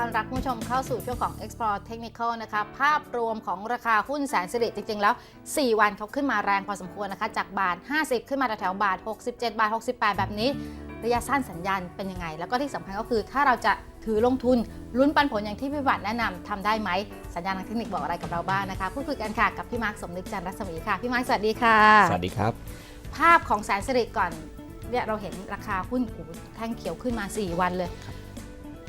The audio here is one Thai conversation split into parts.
อนรับคุณผู้ชมเข้าสู่ช่วงของ Explore Technical นะคะ ภาพรวมของราคาหุ้นแสนสิริจริง ๆ แล้ว 4 วันเขาขึ้นมาแรงพอสมควรนะคะ จากบาท 50 ขึ้นมาแถวๆบาท 67 บาท 68 แบบนี้ ระยะสั้นสัญญาณเป็นยังไง แล้วก็ที่สำคัญก็คือถ้าเราจะถือลงทุนลุ้นปันผลอย่างที่พี่บัตรแนะนำทำได้ไหม สัญญาณทางเทคนิคบอกอะไรกับเราบ้างนะคะพูดคุยกันค่ะกับพี่มาร์คสมนึกจันทร์รัศมีค่ะพี่มาร์คสวัสดีค่ะ สวัสดีครับ ภาพของแสนสิริก่อนเนี่ยเราเห็นราคาหุ้นโอ้โหแท่งเขียวขึ้นมา 4 วันเลย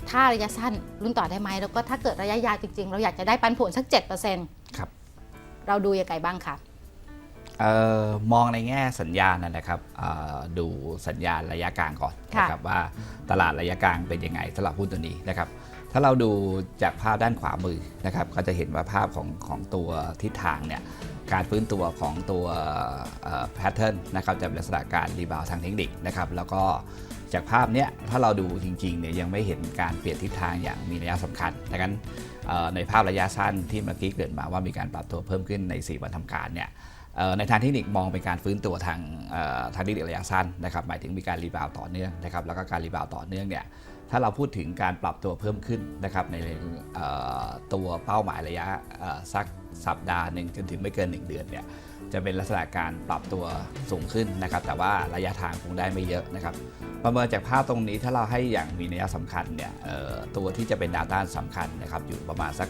ถ้าระยะสั้นรุ่นต่อได้ไหมแล้วก็ถ้าเกิดระยะยาวจริงๆ เราอยากจะได้ปันผลสัก 7%ครับ เราดูยังไงบ้างคะเอ่อมองในแง่สัญญาณนะนะครับเอ่อดูสัญญาณระยะกลางก่อนค่ะนะครับว่าตลาดระยะกลางเป็นยังไงสำหรับหุ้นตัวนี้นะครับถ้าเราดูจากภาพด้านขวามือนะครับก็จะเห็นว่าภาพของของตัวทิศทางเนี่ยการฟื้นตัวของตัวแพทเทิร์นนะครับจะเป็นลักษณะการรีบาวทางเทคนิคนะครับแล้วก็ จากภาพเนี้ยถ้าเราดูจริงๆเนี่ยยังไม่เห็นการเปลี่ยนทิศทางอย่างมีนัยสำคัญดังนั้นในภาพระยะสั้นที่เมื่อกี้เกิดมาว่ามีการปรับตัวเพิ่มขึ้นใน 4 วันทำการเนี่ยในทางเทคนิคมองเป็นการฟื้นตัวทางทางเทคนิคระยะสั้นนะครับหมายถึงมีการรีบาวต่อเนื่องนะครับแล้วก็การรีบาวต่อเนื่องเนี่ย ถ้าเราพูดถึงการปรับตัวเพิ่มขึ้นนะครับในตัวเป้าหมายระยะสักสัปดาห์หนึ่งจนถึงไม่เกิน 1 เดือนเนี่ยจะเป็นลักษณะการปรับตัวสูงขึ้นนะครับ แต่ว่าระยะทางคงได้ไม่เยอะนะครับ ประเมินจากภาพตรงนี้ถ้าเราให้อย่างมีนัยสำคัญเนี่ยตัวที่จะเป็นดาวต้านสำคัญนะครับอยู่ประมาณสัก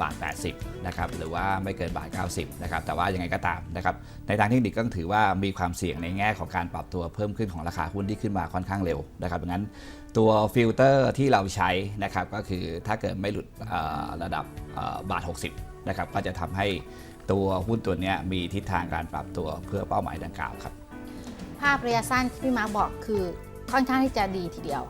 บาท 80นะครับหรือว่าไม่เกินบาท 90นะครับแต่ว่ายังไงก็ตามนะครับในทางเทคนิคก็ถือว่ามีความเสี่ยงในแง่ของการปรับตัวเพิ่มขึ้นของราคาหุ้นที่ขึ้นมาค่อนข้างเร็วนะครับดังนั้นตัวฟิลเตอร์ที่เราใช้นะครับก็คือถ้าเกิดไม่หลุดระดับบาท 60นะครับก็จะทำให้ตัวหุ้นตัวนี้มีทิศทางการปรับตัวเพื่อเป้าหมายดังกล่าวครับ ภาพระยะสั้นที่พี่มาบอกคือค่อนข้างที่จะดีทีเดียว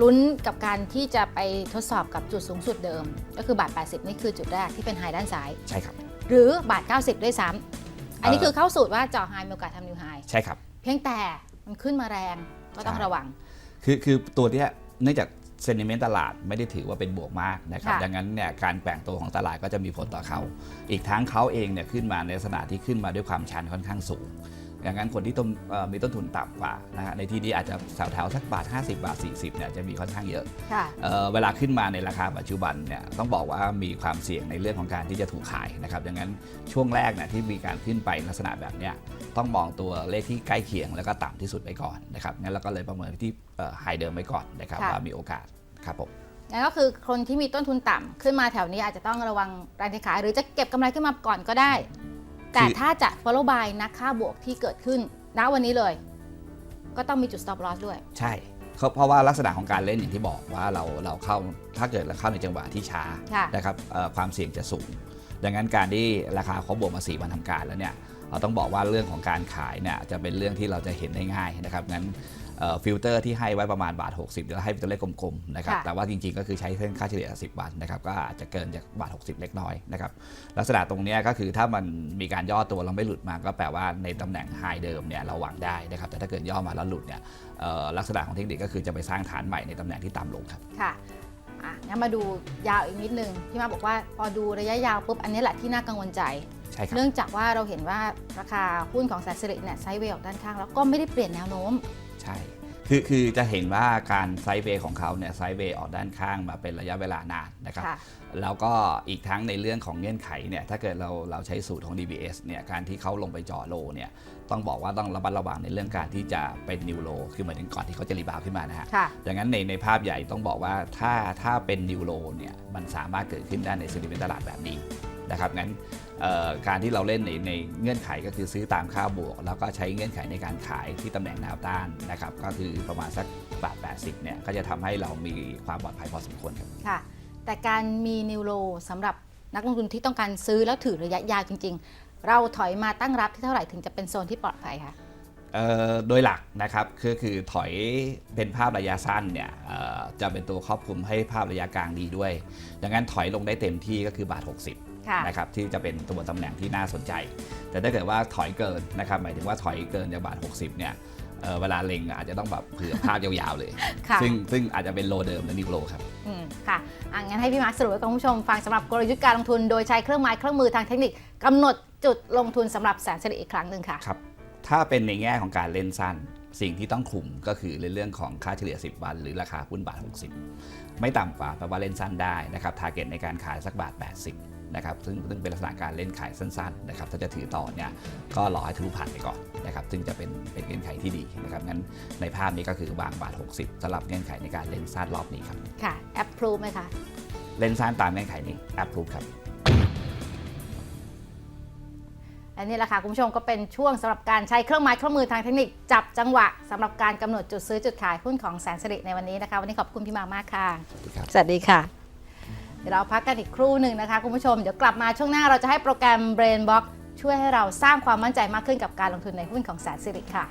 ลุ้นกับการที่จะไปทดสอบกับจุดสูงสุดเดิม ก็คือบาท 80 นี่คือจุดแรกที่เป็นไฮด้านซ้าย ใช่ครับ หรือบาท 90 ด้วยซ้ำอันนี้เอ่อคือเข้าสูตรว่าเจาะไฮมีโอกาสทำนิวไฮใช่ครับ เพียงแต่มันขึ้นมาแรงก็ต้องใช่ระวัง คือคือตัวเนี้ยเนื่องจากเซนิเมนต์ตลาดไม่ได้ถือว่าเป็นบวกมากนะครับค่ะดังนั้นเนี่ยการแกว่งตัวของตลาดก็จะมีผลต่อเขา อีกทั้งเขาเองเนี่ยขึ้นมาในลักษณะที่ขึ้นมาด้วยความชันค่อนข้างสูง ดังนั้นคนที่ต้นเอ่อมีต้นทุนต่ำกว่านะฮะในที่นี้อาจจะแถวๆสักบาท 50 บาท 40เนี่ยจะมีค่อนข้างเยอะค่ะ เอ่อเวลาขึ้นมาในราคาปัจจุบันเนี่ยต้องบอกว่ามีความเสี่ยงในเรื่องของการที่จะถูกขายนะครับดังนั้นช่วงแรกเนี่ยที่มีการขึ้นไปลักษณะแบบเนี้ยต้องมองตัวเลขที่ใกล้เคียงแล้วก็ต่ำที่สุดไปก่อนนะครับงั้นเราก็เลยประเมินที่ไฮเดิมไว้ก่อนนะครับค่ะ ว่ามีโอกาสครับผม นั่นก็คือคนที่มีต้นทุนต่ำขึ้นมาแถวนี้อาจจะต้องระวังแรงเทขาย หรือจะเก็บกำไรขึ้นมาก่อนก็ได้ แต่คือถ้าจะ follow buy นักค่าบวกที่เกิดขึ้นณวันนี้เลย ก็ต้องมีจุด stop loss ด้วย ใช่เขาเพราะว่าลักษณะของการเล่นอย่างที่บอกว่าเราเราเข้าถ้าเกิดเราเข้าในจังหวะที่ช้าค่ะนะครับเอ่อความเสี่ยงจะสูง ดังนั้นการที่ราคาเขาบวกมา4วันทำการแล้วเนี่ยเราต้องบอกว่าเรื่องของการขายเนี่ยจะเป็นเรื่องที่เราจะเห็นได้ง่ายนะครับงั้น ฟิลเตอร์ที่ให้ไว้ประมาณบาท 60เดี๋ยวให้เป็นตัวเลขกลมๆนะครับ ค่ะ แต่ว่าจริงๆ ก็คือใช้เส้นค่าเฉลี่ย 10 วันนะครับ ก็อาจจะเกินจากบาท 60 เล็กน้อยนะครับ ลักษณะตรงเนี้ยก็คือถ้ามันมีการย่อตัวเราไม่หลุดมาก็แปลว่าในตำแหน่งไฮเดิมเนี่ยเราหวังได้นะครับ แต่ถ้าเกิดย่อมาแล้วหลุดเนี่ยเอ่อลักษณะของเทคนิคก็คือจะไปสร้างฐานใหม่ในตำแหน่งที่ต่ำลงครับ ค่ะอะงั้นมาดูยาวอีกนิดนึงพี่มาบอกว่าพอดูระยะยาวปุ๊บอันนี้แหละที่น่ากังวลใจใช่ครับ เนื่องจากว่าเราเห็นว่าราคาหุ้นของแสนสิริเนี่ยไซด์เวย์ออกด้านข้างแล้วก็ไม่ได้เปลี่ยนแนวโน้ม ใช่ คือคือจะเห็นว่าการไซด์เวย์ของเขาเนี่ยไซด์เวย์ออกด้านข้างมาเป็นระยะเวลานานนะครับค่ะแล้วก็อีกทั้งในเรื่องของเงื่อนไขเนี่ยถ้าเกิดเราเราใช้สูตรของ DBS เนี่ยการที่เขาลงไปจ่อโลเนี่ยต้องบอกว่าต้องระมัดระวังในเรื่องการที่จะเป็นนิวโลคือหมายถึงก่อนที่เขาจะรีบาวด์ขึ้นมานะฮะค่ะดังนั้นในในภาพใหญ่ต้องบอกว่าถ้าถ้าเป็นนิวโลเนี่ยมันสามารถเกิดขึ้นได้ในเซนิเมนต์ตลาดแบบนี้นะครับงั้นเอ่อ การที่เราเล่นในในเงื่อนไขก็คือซื้อตามค่าบวก แล้วก็ใช้เงื่อนไขในการขายที่ตำแหน่งแนวต้านนะครับก็คือประมาณสักบาท80เนี่ยก็จะทำให้เรามีความปลอดภัยพอสมควรครับค่ะ แต่การมีนิวโรสำหรับนักลงทุนที่ต้องการซื้อแล้วถือระยะยาวจริง ๆ เราถอยมาตั้งรับที่เท่าไหร่ถึงจะเป็นโซนที่ปลอดภัยคะเอ่อโดยหลักนะครับคือคือถอยเป็นภาพระยะสั้นเนี่ยเอ่อจะเป็นตัวครอบคลุมให้ภาพระยะกลางดีด้วย ดังนั้นถอยลงได้เต็มที่ก็คือบาท 60ค่ะ นะครับที่จะเป็นตัวตำแหน่งที่น่าสนใจ แต่ถ้าเกิดว่าถอยเกินนะครับหมายถึงว่าถอยเกินจากบาท 60เนี่ยเอ่อเวลาเล็งอาจจะต้องแบบเผื่อภาพยาวๆเลยค่ะซึ่งซึ่งอาจจะเป็นโลเดิมหรือนิวโลครับอืมค่ะอะงั้นให้พี่มาร์คสรุปให้คุณผู้ชมฟังสำหรับกลยุทธ์การลงทุนโดยใช้เครื่องไม้เครื่องมือทางเทคนิคกำหนดจุดลงทุนสำหรับแสนสิริอีกครั้งหนึ่งค่ะครับถ้าเป็นในแง่ของการเล่นสั้น สิ่งที่ต้องคุมก็คือในเรื่องของค่าเฉลี่ย 10 วัน หรือราคาหุ้นบาท 60 ไม่ต่ำกว่าแปลว่าเล่นสั้นได้นะครับทาร์เก็ตในการขายสักบาท 80 นะครับซึ่งซึ่งเป็นลักษณะการเล่นขายสั้นๆนะครับถ้าจะถือต่อเนี่ยก็รอให้ทะลุผ่านไปก่อนนะครับซึ่งจะเป็นเป็นเงื่อนไขที่ดีนะครับงั้นในภาพนี้ก็คือวางบาท 60สำหรับเงื่อนไขในการเล่นสั้นรอบนี้ครับค่ะแอปพรูไหมคะเล่นสั้นตามเงื่อนไขนี้แอปพรูครับและนี่แหละค่ะคุณผู้ชมก็เป็นช่วงสำหรับการใช้เครื่องไม้เครื่องมือทางเทคนิคจับจังหวะสำหรับการกำหนดจุดซื้อจุดขายหุ้นของแสนสิริในวันนี้นะคะ วันนี้ขอบคุณพี่มามากค่ะ สวัสดีครับสวัสดีค่ะเดี๋ยวเราพักกันอีกครู่หนึ่งนะคะ คุณผู้ชมเดี๋ยวกลับมาช่วงหน้าเราจะให้โปรแกรม Brain Box ช่วยให้เราสร้างความมั่นใจมากขึ้นกับการลงทุนในหุ้นของแสนสิริค่ะ